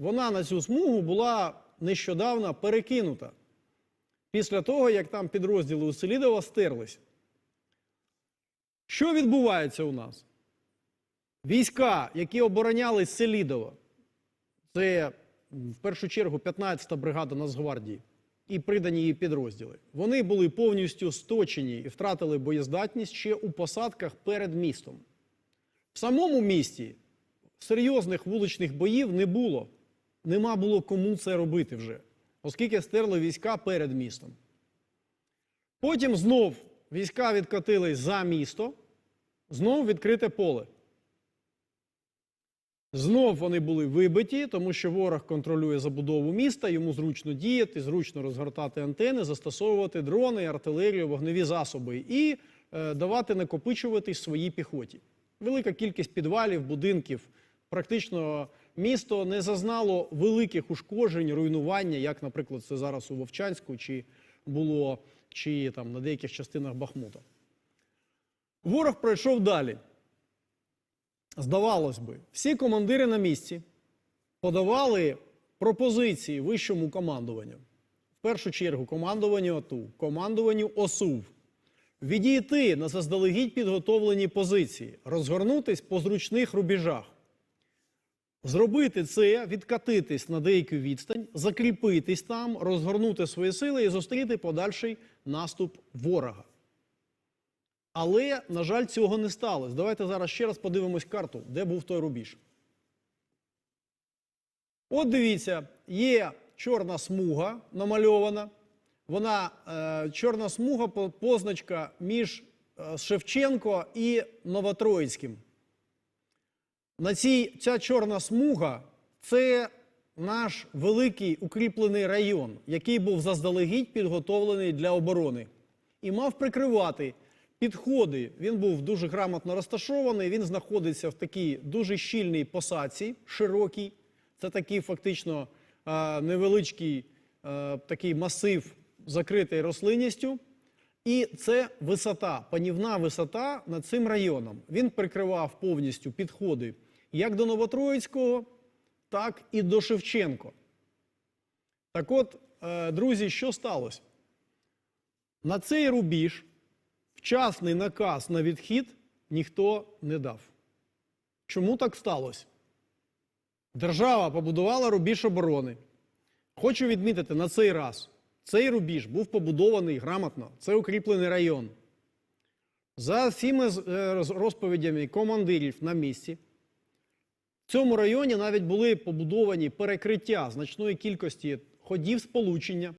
вона на цю смугу була нещодавно перекинута після того, як там підрозділи у Селідова стерлись. Що відбувається у нас? Війська, які обороняли Селідово, це в першу чергу 15-та бригада Нацгвардії і придані її підрозділи. Вони були повністю сточені і втратили боєздатність ще у посадках перед містом. В самому місті серйозних вуличних боїв не було. Нема було кому це робити вже, оскільки стерли війська перед містом. Потім знов війська відкотились за місто, знов відкрите поле. Знов вони були вибиті, тому що ворог контролює забудову міста, йому зручно діяти, зручно розгортати антени, застосовувати дрони, артилерію, вогневі засоби і е, давати накопичуватись своїй піхоті. Велика кількість підвалів, будинків. Практично місто не зазнало великих ушкоджень, руйнування, як, наприклад, це зараз у Вовчанську, чи було чи там на деяких частинах Бахмута. Ворог пройшов далі. Здавалось би, всі командири на місці подавали пропозиції вищому командуванню. В першу чергу командуванню АТУ, командуванню ОСУВ. Відійти на заздалегідь підготовлені позиції, розгорнутись по зручних рубежах. Зробити це, відкатитись на деяку відстань, закріпитись там, розгорнути свої сили і зустріти подальший наступ ворога. Але, на жаль, цього не сталося. Давайте зараз ще раз подивимось карту, де був той рубіж. От дивіться, є чорна смуга намальована. Вона е, чорна смуга, позначка між е, Шевченко і Новотроїцьким. На цій ця чорна смуга це наш великий укріплений район, який був заздалегідь підготовлений для оборони і мав прикривати підходи. Він був дуже грамотно розташований. Він знаходиться в такій дуже щільній посадці, широкій. Це такий фактично невеличкий такий масив, закритий рослинністю. І це висота, панівна висота над цим районом. Він прикривав повністю підходи як до Новотроїцького, так і до Шевченко. Так от, е, друзі, що сталося? На цей рубіж вчасний наказ на відхід ніхто не дав. Чому так сталося? Держава побудувала рубіж оборони. Хочу відмітити на цей раз. Цей рубіж був побудований грамотно. Це укріплений район. За всіми е, роз- розповідями командирів на місці, цьому районі навіть були побудовані перекриття значної кількості ходів сполучення